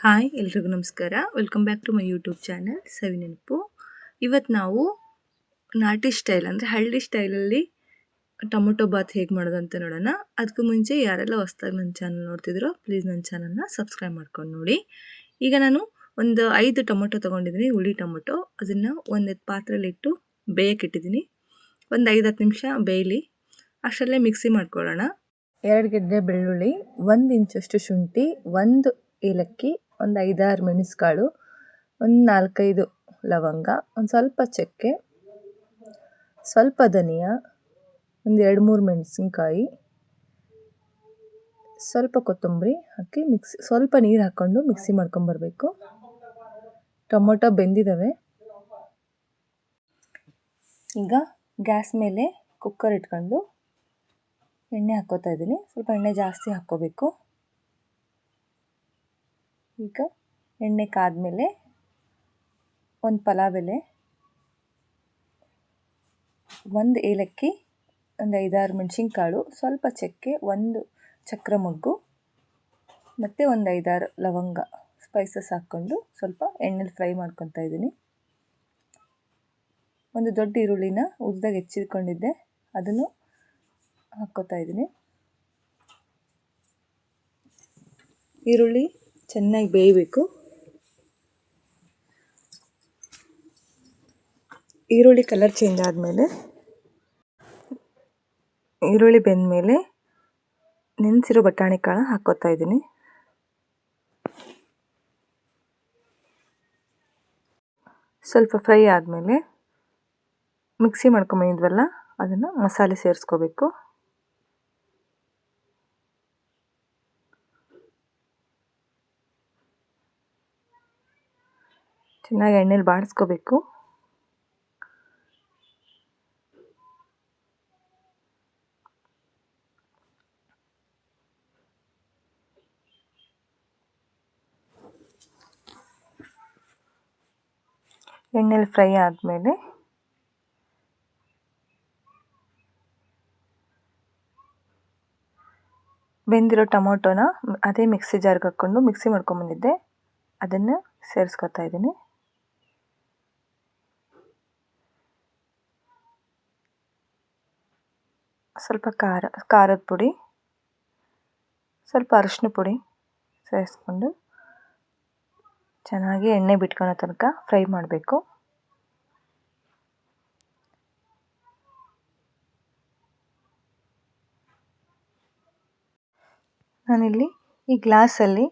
Hi, ಎಲ್ರಿಗೂ ನಮಸ್ಕಾರ. Welcome back to my YouTube channel Savi Nenapu ಇವತ್ತು ನಾವು ನಾಟಿ ಸ್ಟೈಲ್ ಅಂದರೆ ಹಳ್ಳಿ ಸ್ಟೈಲಲ್ಲಿ ಟೊಮೊಟೊ ಬಾತ್ ಹೇಗೆ ಮಾಡೋದು ಅಂತ ನೋಡೋಣ. ಅದಕ್ಕೂ ಮುಂಚೆ ಯಾರೆಲ್ಲ ಹೊಸ್ದಾಗಿ ನನ್ನ ಚಾನಲ್ ನೋಡ್ತಿದ್ರೋ ಪ್ಲೀಸ್ ನನ್ನ ಚಾನಲ್ನ ಸಬ್ಸ್ಕ್ರೈಬ್ ಮಾಡ್ಕೊಂಡು ನೋಡಿ. ಈಗ ನಾನು ಒಂದು ಐದು ಟೊಮೊಟೊ ತೊಗೊಂಡಿದ್ದೀನಿ, ಹುಳಿ ಟೊಮೊಟೊ. ಅದನ್ನು ಒಂದು ಪಾತ್ರೆಯಲ್ಲಿ ಇಟ್ಟು ಬೇಯಕ್ಕಿಟ್ಟಿದ್ದೀನಿ ಒಂದು ಐದು ಹತ್ತು ನಿಮಿಷ ಬೇಯಲಿ. ಅಷ್ಟರಲ್ಲೇ ಮಿಕ್ಸಿ ಮಾಡ್ಕೊಳ್ಳೋಣ. ಎರಡು ಗೆಡ್ಡೆ ಬೆಳ್ಳುಳ್ಳಿ, ಒಂದು ಇಂಚಷ್ಟು ಶುಂಠಿ, ಒಂದು ಏಲಕ್ಕಿ ಒಂದು ಐದಾರು ಮೆಣಸುಕಾಳು ಒಂದು ನಾಲ್ಕೈದು ಲವಂಗ, ಒಂದು ಸ್ವಲ್ಪ ಚಕ್ಕೆ, ಸ್ವಲ್ಪ ಧನಿಯಾ, ಒಂದು ಎರಡು ಮೂರು ಮೆಣಸಿನ್ಕಾಯಿ, ಸ್ವಲ್ಪ ಕೊತ್ತಂಬರಿ ಹಾಕಿ ಮಿಕ್ಸಿ, ಸ್ವಲ್ಪ ನೀರು ಹಾಕ್ಕೊಂಡು ಮಿಕ್ಸಿ ಮಾಡ್ಕೊಂಬರ್ಬೇಕು ಟೊಮೊಟೊ ಬೆಂದಿದ್ದಾವೆ ಈಗ ಗ್ಯಾಸ್ ಮೇಲೆ ಕುಕ್ಕರ್ ಇಟ್ಕೊಂಡು ಎಣ್ಣೆ ಹಾಕ್ಕೋತಾ ಇದ್ದೀನಿ. ಸ್ವಲ್ಪ ಎಣ್ಣೆ ಜಾಸ್ತಿ ಹಾಕ್ಕೋಬೇಕು. ಈಗ ಎಣ್ಣೆ ಕಾದ್ಮೇಲೆ ಒಂದು ಪಲಾವ್ ಎಲೆ, ಒಂದು ಏಲಕ್ಕಿ, ಒಂದು ಐದಾರು ಮೆಣಸಿನ್ಕಾಳು, ಸ್ವಲ್ಪ ಚಕ್ಕೆ, ಒಂದು ಚಕ್ರ ಮೊಗ್ಗು, ಮತ್ತು ಒಂದು ಐದಾರು ಲವಂಗ ಸ್ಪೈಸಸ್ ಹಾಕ್ಕೊಂಡು ಸ್ವಲ್ಪ ಎಣ್ಣೆಲಿ ಫ್ರೈ ಮಾಡ್ಕೊತಾ ಇದ್ದೀನಿ. ಒಂದು ದೊಡ್ಡ ಈರುಳ್ಳಿನ ಉದ್ದಾಗ ಹೆಚ್ಚಿಟ್ಕೊಂಡಿದ್ದೆ, ಅದನ್ನು ಹಾಕ್ಕೋತಾ ಇದ್ದೀನಿ. ಈರುಳ್ಳಿ ಚೆನ್ನಾಗಿ ಬೇಯಬೇಕು. ಈರುಳ್ಳಿ ಕಲರ್ ಚೇಂಜ್ ಆದಮೇಲೆ, ಈರುಳ್ಳಿ ಬೆಂದಮೇಲೆ ನೆನೆಸಿರೋ ಬಟಾಣಿ ಕಾಳು ಹಾಕೋತಾ ಇದ್ದೀನಿ. ಸ್ವಲ್ಪ ಫ್ರೈ ಆದಮೇಲೆ ಮಿಕ್ಸಿ ಮಾಡ್ಕೊಂಬಂದಿದ್ವಲ್ಲ ಅದನ್ನು ಮಸಾಲೆ ಸೇರಿಸ್ಕೋಬೇಕು. ಚೆನ್ನಾಗಿ ಎಣ್ಣೆಲಿ ಬಾಡಿಸ್ಕೋಬೇಕು. ಎಣ್ಣೆಲಿ ಫ್ರೈ ಆದಮೇಲೆ ಬೆಂದಿರೋ ಟೊಮೊಟೊನ ಅದೇ ಮಿಕ್ಸಿ ಜಾರ್ಗೆ ಹಾಕ್ಕೊಂಡು ಮಿಕ್ಸಿ ಮಾಡ್ಕೊಂಬಂದಿದ್ದೆ. ಅದನ್ನು ಸೇರಿಸ್ಕೊತಾ ಇದ್ದೀನಿ. ಸ್ವಲ್ಪ ಖಾರ, ಖಾರದ ಪುಡಿ, ಸ್ವಲ್ಪ ಅರಿಶಿನ ಪುಡಿ ಸೇರಿಸ್ಕೊಂಡು ಚೆನ್ನಾಗಿ ಎಣ್ಣೆ ಬಿಟ್ಕೊಳ್ಳೋ ತನಕ ಫ್ರೈ ಮಾಡಬೇಕು. ನಾನಿಲ್ಲಿ ಈ ಗ್ಲಾಸಲ್ಲಿ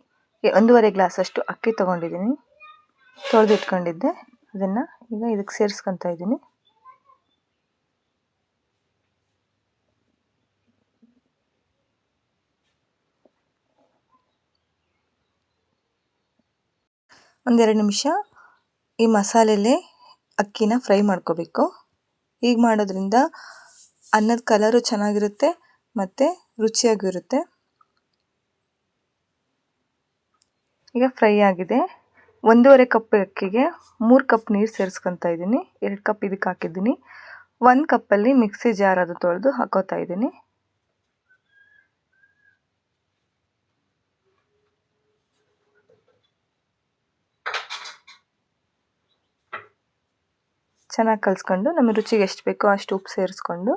ಒಂದೂವರೆ ಗ್ಲಾಸಷ್ಟು ಅಕ್ಕಿ ತೊಗೊಂಡಿದ್ದೀನಿ. ತೊಳೆದಿಟ್ಕೊಂಡಿದ್ದೆ. ಅದನ್ನು ಈಗ ಇದಕ್ಕೆ ಸೇರಿಸ್ಕೊತಾ ಇದ್ದೀನಿ. ಒಂದೆರಡು ನಿಮಿಷ ಈ ಮಸಾಲೆಲೆ ಅಕ್ಕಿನ ಫ್ರೈ ಮಾಡ್ಕೋಬೇಕು. ಹೀಗೆ ಮಾಡೋದ್ರಿಂದ ಅನ್ನದ ಕಲರು ಚೆನ್ನಾಗಿರುತ್ತೆ ಮತ್ತು ರುಚಿಯಾಗಿರುತ್ತೆ. ಈಗ ಫ್ರೈ ಆಗಿದೆ. ಒಂದೂವರೆ ಕಪ್ ಅಕ್ಕಿಗೆ ಮೂರು ಕಪ್ ನೀರು ಸೇರಿಸ್ಕೊತಾ ಇದ್ದೀನಿ. ಎರಡು ಕಪ್ ಇದಕ್ಕೆ ಹಾಕಿದ್ದೀನಿ. ಒಂದು ಕಪ್ಪಲ್ಲಿ ಮಿಕ್ಸಿ ಜಾರ್ ಅದು ತೊಳೆದು ಹಾಕೋತಾ ಇದ್ದೀನಿ. ಚೆನ್ನಾಗಿ ಕಲಿಸ್ಕೊಂಡು ನಮಗೆ ರುಚಿಗೆ ಎಷ್ಟು ಬೇಕೋ ಅಷ್ಟು ಉಪ್ಪು ಸೇರಿಸ್ಕೊಂಡು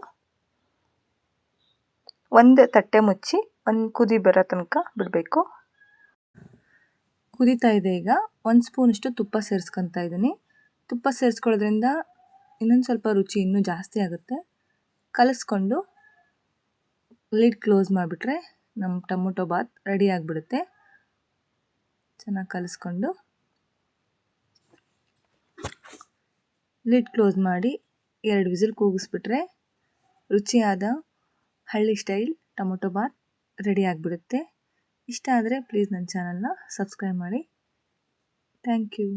ಒಂದು ತಟ್ಟೆ ಮುಚ್ಚಿ ಒಂದು ಕುದಿ ಬರೋ ತನಕ ಬಿಡಬೇಕು. ಕುದೀತಾ ಇದೆ ಈಗ. ಒಂದು ಸ್ಪೂನಷ್ಟು ತುಪ್ಪ ಸೇರಿಸ್ಕೊತಾ ಇದ್ದೀನಿ. ತುಪ್ಪ ಸೇರಿಸ್ಕೊಳ್ಳೋದ್ರಿಂದ ಇನ್ನೊಂದು ಸ್ವಲ್ಪ ರುಚಿ ಇನ್ನೂ ಜಾಸ್ತಿ ಆಗುತ್ತೆ. ಕಲಿಸ್ಕೊಂಡು ಲಿಡ್ ಕ್ಲೋಸ್ ಮಾಡಿಬಿಟ್ರೆ ನಮ್ಮ ಟೊಮೊಟೊ ಬಾತ್ ರೆಡಿ ಆಗಿಬಿಡುತ್ತೆ. ಚೆನ್ನಾಗಿ ಕಲಿಸ್ಕೊಂಡು ಲಿಡ್ ಕ್ಲೋಸ್ ಮಾಡಿ ಎರಡು ವಿಸಿಲ್ ಕೂಗಿಸ್ಬಿಟ್ರೆ ರುಚಿಯಾದ ಹಳ್ಳಿ ಸ್ಟೈಲ್ ಟೊಮೊಟೊ ಬಾತ್ ರೆಡಿ ಆಗಿಬಿಡುತ್ತೆ. ಇಷ್ಟ ಆದರೆ ಪ್ಲೀಸ್ ನನ್ನ ಚಾನಲ್ನ ಸಬ್ಸ್ಕ್ರೈಬ್ ಮಾಡಿ. Thank you